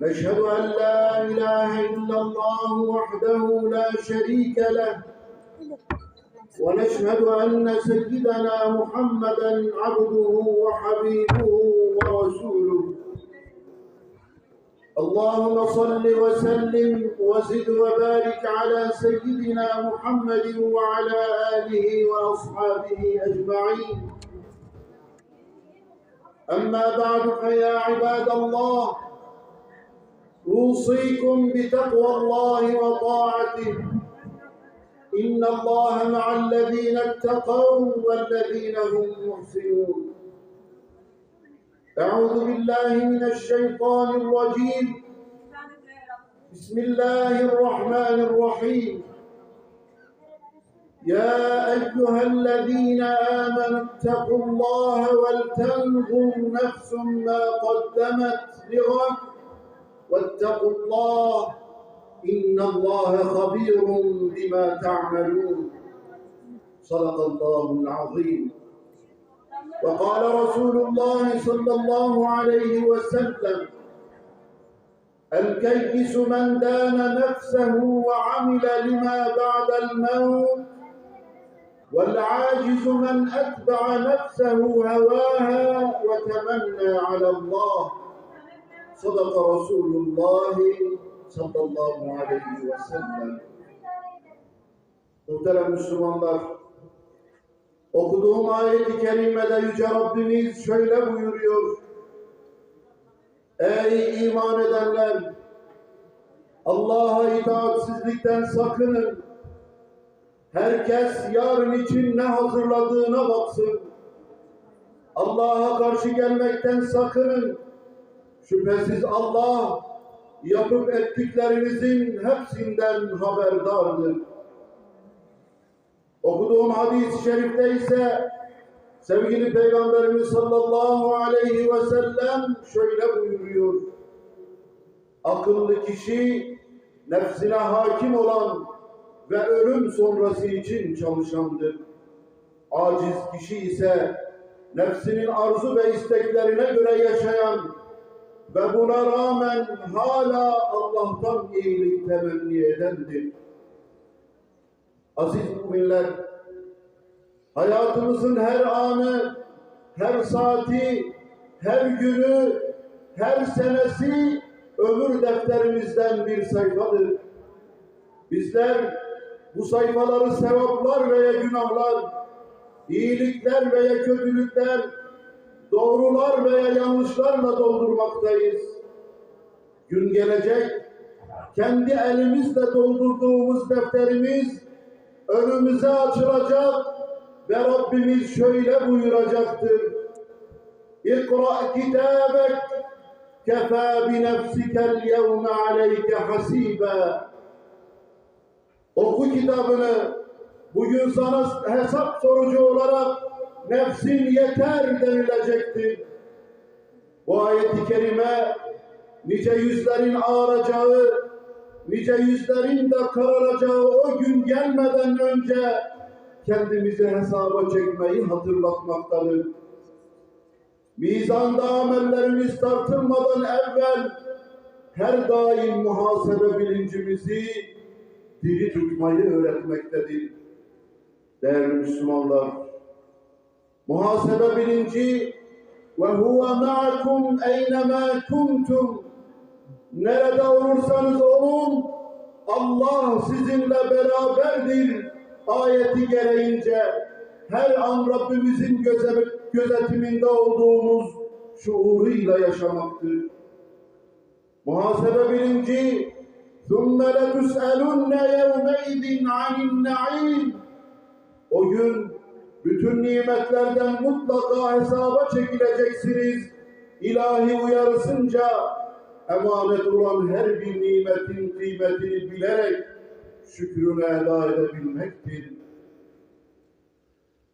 نشهد أن لا إله إلا الله وحده لا شريك له. ونشهد أن سيدنا محمدا عبده وحبيبه ورسوله. اللهم صل وسلم وزد وبارك على سيدنا محمد وعلى آله وأصحابه أجمعين. أما بعد فيا عباد الله أوصيكم بتقوى الله وطاعته. إن الله مع الذين اتقوا والذين هم محسنون. أعوذ بالله من الشيطان الرجيم. بسم الله الرحمن الرحيم. يا أيها الذين آمنوا اتقوا الله ولتنظر نفس ما قدمت لغد واتقوا الله إن الله خبير بما تعملون. صدق الله العظيم. وقال رسول الله صلى الله عليه وسلم الكيس من دان نفسه وعمل لما بعد الموت والعاجز من أتبع نفسه هواها وتمنى على الله. صدق رسول الله صلى الله عليه وسلم Muhterem Müslümanlar, okuduğum ayet-i kerimede Yüce Rabbimiz şöyle buyuruyor. Ey iman edenler! Allah'a itaatsizlikten sakının. Herkes yarın için ne hazırladığına baksın. Allah'a karşı gelmekten sakının. Şüphesiz Allah yapıp ettiklerinizin hepsinden haberdardır. Okuduğum hadis-i şerifte ise sevgili Peygamberimiz sallallahu aleyhi ve sellem şöyle buyuruyor. Akıllı kişi nefsine hakim olan ve ölüm sonrası için çalışandır. Aciz kişi ise nefsinin arzu ve isteklerine göre yaşayan ve buna rağmen hala Allah'tan iyilik temenni edendir. Aziz müminler, hayatımızın her anı, her saati, her günü, her senesi ömür defterimizden bir sayfadır. Bizler bu sayfaları sevaplar veya günahlar, iyilikler veya kötülükler, doğrular veya yanlışlarla doldurmaktayız. Gün gelecek, kendi elimizle doldurduğumuz defterimiz önümüze açılacak ve Rabbimiz şöyle buyuracaktır. İkra kitabek kefâ bi nefsikel yevme aleyke hasibe. Oku kitabını, bugün sana hesap sorucu olarak nefsin yeter denilecektir. Bu ayet-i kerime nice yüzlerin ağaracağı, nice yüzlerin de kararacağı o gün gelmeden önce kendimizi hesaba çekmeyi hatırlatmaktadır. Mizanda amellerimiz tartılmadan evvel her daim muhasebe bilincimizi diri tutmayı öğretmektedir. Değerli Müslümanlar, muhasebe bilinci ve huve ma'akum eynemâ kuntum nerede olursanız olun Allah sizinle beraberdir ayeti gereğince her an Rabbimizin gözetiminde olduğumuz şuuruyla yaşamaktır. Muhasebe bilinci ثُمَّ لَتُسْأَلُنَّ يَوْمَئِذٍ عَنِ النَّعِيمِ O gün bütün nimetlerden mutlaka hesaba çekileceksiniz. İlahi uyarısınca emanet olan her bir nimetin kıymetini bilerek şükrünü eda edebilmektir.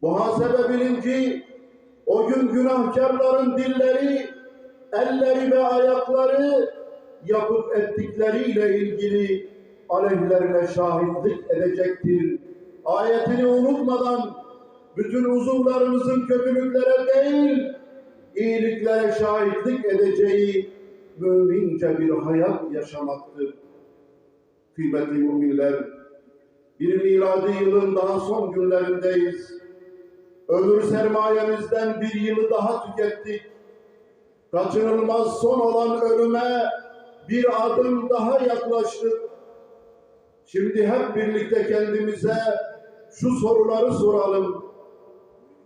Muhasebe bilinci o gün günahkarların dilleri, elleri ve ayakları yapıp ettikleriyle ilgili aleyhlerine şahitlik edecektir. Ayetini unutmadan bütün uzuvlarımızın kötülüklere değil, iyiliklere şahitlik edeceği mümince bir hayat yaşamaktır. Kıymetli müminler, bir miladi yılın daha son günlerindeyiz. Ömür sermayemizden bir yılı daha tükettik. Kaçınılmaz son olan ölüme bir adım daha yaklaştık. Şimdi hep birlikte kendimize şu soruları soralım.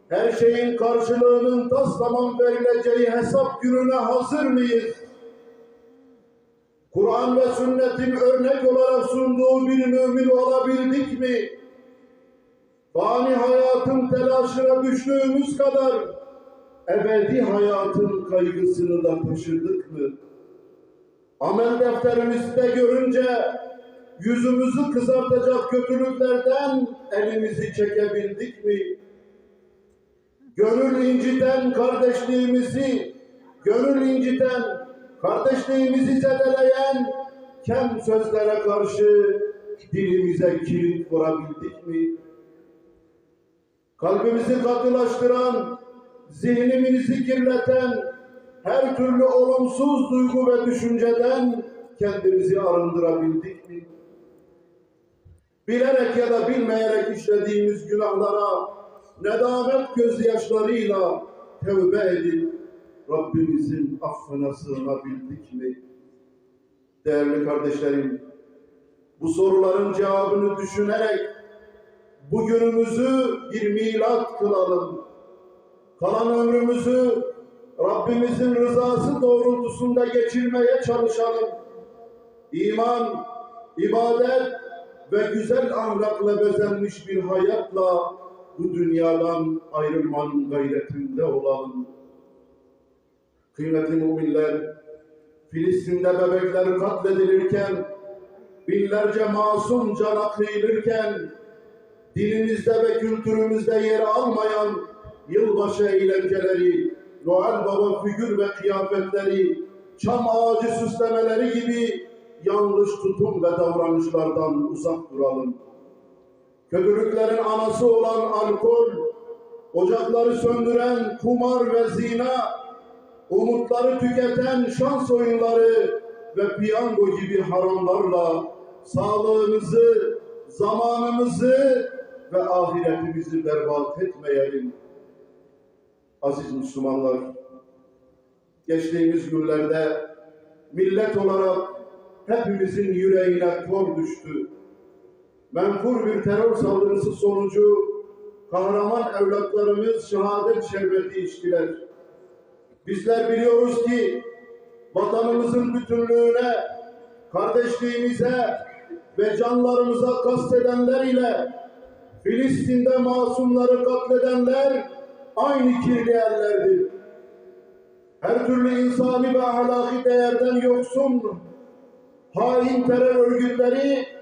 Her şeyin karşılığının tas tamam verileceği hesap gününe hazır mıyız? Kur'an ve sünnetin örnek olarak sunduğu bir mümin olabildik mi? Fani hayatın telaşına düştüğümüz kadar ebedi hayatın kaygısını da taşıdık mı? Amel defterimizde görünce yüzümüzü kızartacak kötülüklerden elimizi çekebildik mi? Gönül inciten kardeşliğimizi, gönül inciten kardeşliğimizi zedeleyen kem sözlere karşı dilimize kilit vurabildik mi? Kalbimizi katılaştıran, zihnimizi kirleten her türlü olumsuz duygu ve düşünceden kendimizi arındırabildik mi? Bilerek ya da bilmeyerek işlediğimiz günahlara nedamet gözyaşlarıyla tevbe edip Rabbimizin affına sığınabildik mi? Değerli kardeşlerim, bu soruların cevabını düşünerek bugünümüzü bir milat kılalım. Kalan ömrümüzü Rabbimizin rızası doğrultusunda geçirmeye çalışalım. İman, ibadet ve güzel ahlakla bezenmiş bir hayatla bu dünyadan ayrılmanın gayretinde olalım. Kıymetli müminler, Filistin'de bebekler katledilirken, binlerce masum cana kıyılırken, dinimizde ve kültürümüzde yer almayan yılbaşı eğlenceleri, Noel Baba figür ve kıyafetleri, çam ağacı süslemeleri gibi yanlış tutum ve davranışlardan uzak duralım. Kötülüklerin anası olan alkol, ocakları söndüren kumar ve zina, umutları tüketen şans oyunları ve piyango gibi haramlarla sağlığımızı, zamanımızı ve ahiretimizi berbat etmeyelim. Aziz Müslümanlar, geçtiğimiz günlerde millet olarak hepimizin yüreğine kor düştü. Menfur bir terör saldırısı sonucu kahraman evlatlarımız şehadet şerbeti içtiler. Bizler biliyoruz ki vatanımızın bütünlüğüne, kardeşliğimize ve canlarımıza kastedenler ile Filistin'de masumları katledenler aynı kirli ellerdir. Her türlü insani ve ahlaki değerden yoksun hain terör örgütleri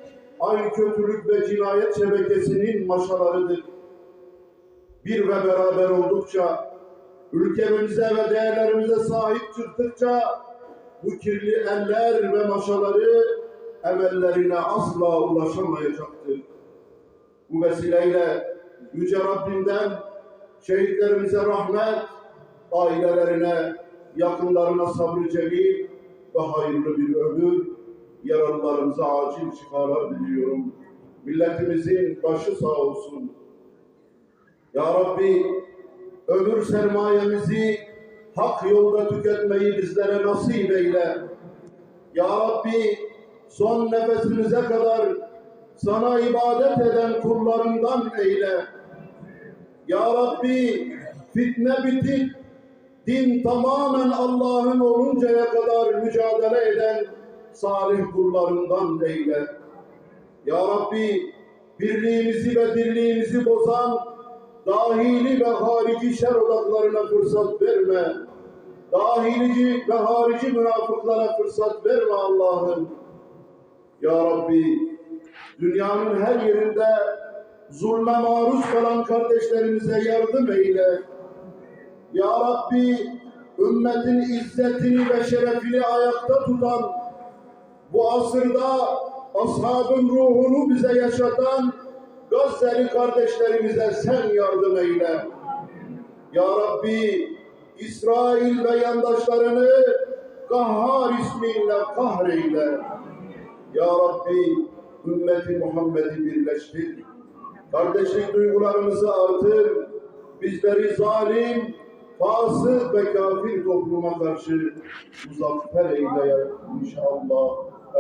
aynı kötülük ve cinayet şebekesinin maşalarıdır. Bir ve beraber oldukça, ülkemize ve değerlerimize sahip çıktıkça bu kirli eller ve maşaları emellerine asla ulaşamayacaktır. Bu vesileyle Yüce Rabbimden şehitlerimize rahmet, ailelerine, yakınlarına sabrı cemil ve hayırlı bir ömür, yaralılarımıza acil şifalar diliyorum. Milletimizin başı sağ olsun. Ya Rabbi, ömür sermayemizi hak yolda tüketmeyi bizlere nasip eyle. Ya Rabbi, son nefesimize kadar sana ibadet eden kullarından eyle. Ya Rabbi fitne bitip din tamamen Allah'ın oluncaya kadar mücadele eden salih kullarından eyle. Ya Rabbi birliğimizi ve dirliğimizi bozan dahili ve harici şer odaklarına fırsat verme. dahilici ve harici münafıklara fırsat verme Allah'ım. Ya Rabbi, dünyanın her yerinde zulme maruz kalan kardeşlerimize yardım eyle. Ya Rabbi, ümmetin izzetini ve şerefini ayakta tutan, bu asırda ashabın ruhunu bize yaşatan Gazze'li kardeşlerimize sen yardım eyle. Ya Rabbi, İsrail ve yandaşlarını Kahhar isminle kahreyle. Ya Rabbi, ümmeti Muhammed'i birleştir. Kardeşlik duygularımızı artır. Bizleri zalim, fasık ve kafir topluma karşı muzaffer eyle ya inşallah.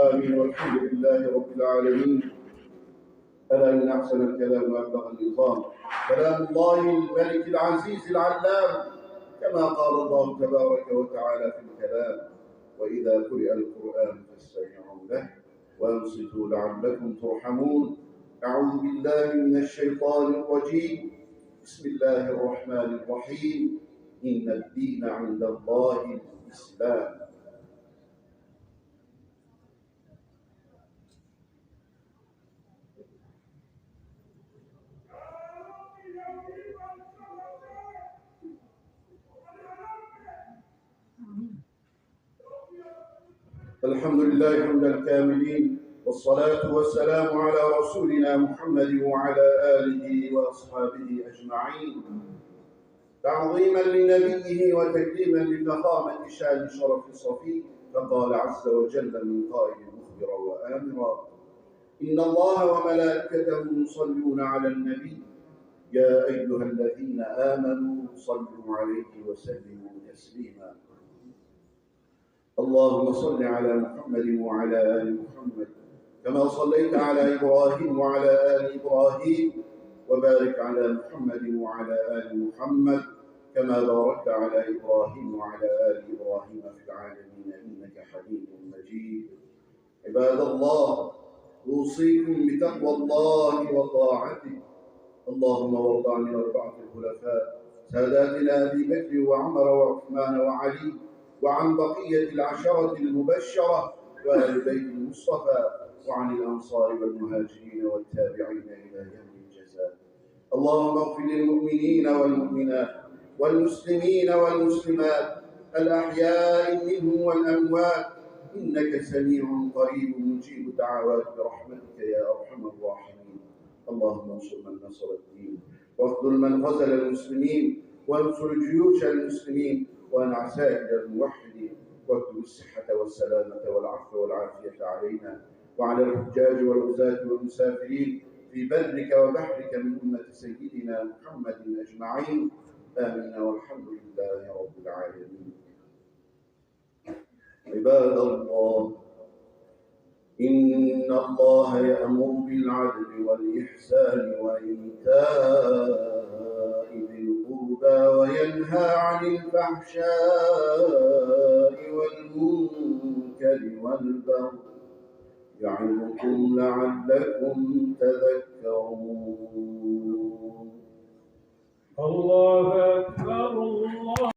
Amin. Velhamdülillahi Rabbil alemin. ألا إن أحسن الكلام وأبلغ النظام كلام الله الملك العزيز العلام كما قال الله تبارك وتعالى في الكلام وإذا قرئ القرآن فاستمعوا له وانصتوا لعلكم ترحمون أعوذ بالله من الشيطان الرجيم بسم الله الرحمن الرحيم إن الدين عند الله الإسلام. الحمد لله حمد الكاملين والصلاة والسلام على رسولنا محمد وعلى آله وأصحابه أجمعين تعظيما لنبيه وتكريما لفخامة شان شرف صفي فقال عز وجل من قائل مخبرا وآمرا إن الله وملائكته يصلون على النبي. يا أيها الذين آمنوا صلوا عليه وسلموا تسليما. اللهم صل على محمد وعلى آل محمد كما صليت على إبراهيم وعلى آل إبراهيم وبارك على محمد وعلى آل محمد. كما باركت على إبراهيم وعلى آل إبراهيم في العالمين إنك حميد مجيد. عباد الله أوصيكم بتقوى الله وطاعته. اللهم وارض عن الأربعة الخلفاء ساداتنا أبي بكر وعمر وعثمان وعلي وعن بقية العشرة المبشرة وأهل بيت المصطفى وعن الأنصار والمهاجرين والتابعين إلى يوم الجزاء. اللهم اغفر للمؤمنين والمؤمنات والمسلمين والمسلمات الأحياء منهم والأموات. إنك سميع قريب مجيب الدعوات برحمتك يا أرحم الراحمين. اللهم انصر من نصر الدين واخذل من غزل المسلمين وانصر جيوش المسلمين وانع سائر الموحدين. واكتب الصحة والسلامة والعفو والعافية علينا. وعلى الحجاج والغزاة والمسافرين في برك وبحرك من أمة سيدنا محمد أجمعين. آمين والحمد لله رب العالمين. عباد الله إن الله يأمر بالعدل والإحسان وإيتاء ذي القربى وينهى عن الفحشاء والمنكر والبغي يعظكم لعلكم تذكرون. الله أكبر الله